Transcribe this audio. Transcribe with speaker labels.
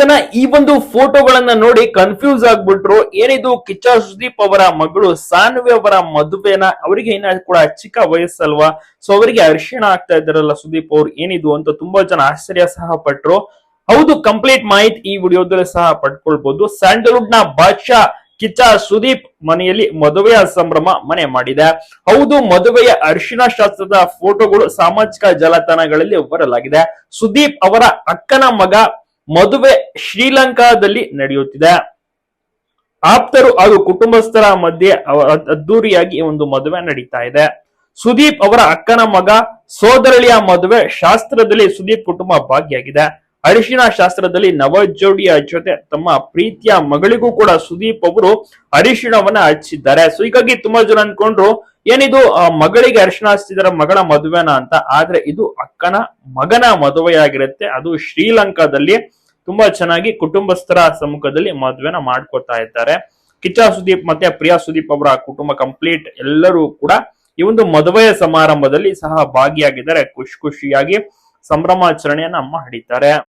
Speaker 1: ಜನ ಈ ಒಂದು ಫೋಟೋಗಳನ್ನ ನೋಡಿ ಕನ್ಫ್ಯೂಸ್ ಆಗ್ಬಿಟ್ರು. ಏನಿದು? ಕಿಚ್ಚ ಸುದೀಪ್ ಅವರ ಮಗಳು ಸಾನ್ವಿ ಅವರ ಮದುವೆನ? ಅವರಿಗೆ ಏನ ಕೂಡ ಚಿಕ್ಕ ವಯಸ್ಸಲ್ವಾ? ಸೊ ಅವರಿಗೆ ಅರ್ಶಿಣ ಆಗ್ತಾ ಇದ್ದಾರಲ್ಲ ಸುದೀಪ್ ಅವ್ರು? ಏನಿದು ಅಂತ ತುಂಬಾ ಜನ ಆಶ್ಚರ್ಯ ಸಹ ಪಟ್ರು. ಹೌದು ಕಂಪ್ಲೀಟ್ ಮಾಹಿತಿ ಈ ವಿಡಿಯೋದಲ್ಲಿ ಸಹ ಪಡ್ಕೊಳ್ಬಹುದು ಸ್ಯಾಂಡಲ್ವುಡ್ನ ಬಾದ್ಶಾ ಕಿಚ್ಚ ಸುದೀಪ್ ಮನೆಯಲ್ಲಿ ಮದುವೆಯ ಸಂಭ್ರಮ ಮನೆ ಮಾಡಿದೆ. ಹೌದು, ಮದುವೆಯ ಅರ್ಶಿನ ಶಾಸ್ತ್ರದ ಫೋಟೋಗಳು ಸಾಮಾಜಿಕ ಜಾಲತಾಣಗಳಲ್ಲಿ ಬರಲಾಗಿದೆ ಸುದೀಪ್ ಅವರ ಅಕ್ಕನ ಮಗ ಮದುವೆ ಶ್ರೀಲಂಕಾದಲ್ಲಿ ನಡೆಯುತ್ತಿದೆ. ಆಪ್ತರು ಹಾಗೂ ಕುಟುಂಬಸ್ಥರ ಮಧ್ಯೆ ಅದ್ದೂರಿಯಾಗಿ ಒಂದು ಮದುವೆ ನಡೀತಾ ಇದೆ. ಸುದೀಪ್ ಅವರ ಅಕ್ಕನ ಮಗ ಸೋದರಳಿಯ ಮದುವೆ ಶಾಸ್ತ್ರದಲ್ಲಿ ಸುದೀಪ್ ಕುಟುಂಬ ಭಾಗಿಯಾಗಿದೆ. ಅರಿಶಿನ ಶಾಸ್ತ್ರದಲ್ಲಿ ನವಜೋಡಿಯ ಜೊತೆ ತಮ್ಮ ಪ್ರೀತಿಯ ಮಗಳಿಗೂ ಕೂಡ ಸುದೀಪ್ ಅವರು ಅರಿಶಿಣವನ್ನ ಹಚ್ಚಿದ್ದಾರೆ. ಸೊ ಹೀಗಾಗಿ ತುಂಬಾ ಜನ ಅನ್ಕೊಂಡ್ರು, ಏನಿದು ಮಗಳಿಗೆ ಅರಿಶಿಣ ಹಚ್ಚಿದಾರೆ, ಮಗಳ ಮದುವೆನ ಅಂತ. ಆದ್ರೆ ಇದು ಅಕ್ಕನ ಮಗನ ಮದುವೆಯಾಗಿರುತ್ತೆ. ಅದು ಶ್ರೀಲಂಕಾದಲ್ಲಿ ತುಂಬಾ ಚೆನ್ನಾಗಿ ಕುಟುಂಬಸ್ಥರ ಸಮ್ಮುಖದಲ್ಲಿ ಮದುವೆನ ಮಾಡ್ಕೊತಾ ಇದ್ದಾರೆ. ಕಿಚ್ಚ ಸುದೀಪ್ ಮತ್ತೆ ಪ್ರಿಯಾ ಸುದೀಪ್ ಅವರ ಕುಟುಂಬ ಕಂಪ್ಲೀಟ್ ಎಲ್ಲರೂ ಕೂಡ ಈ ಒಂದು ಮದುವೆಯ ಸಮಾರಂಭದಲ್ಲಿ ಸಹ ಭಾಗಿಯಾಗಿದ್ದಾರೆ ಖುಷಿ ಖುಷಿಯಾಗಿ ಸಂಭ್ರಮಾಚರಣೆಯನ್ನ ಮಾಡಿದ್ದಾರೆ.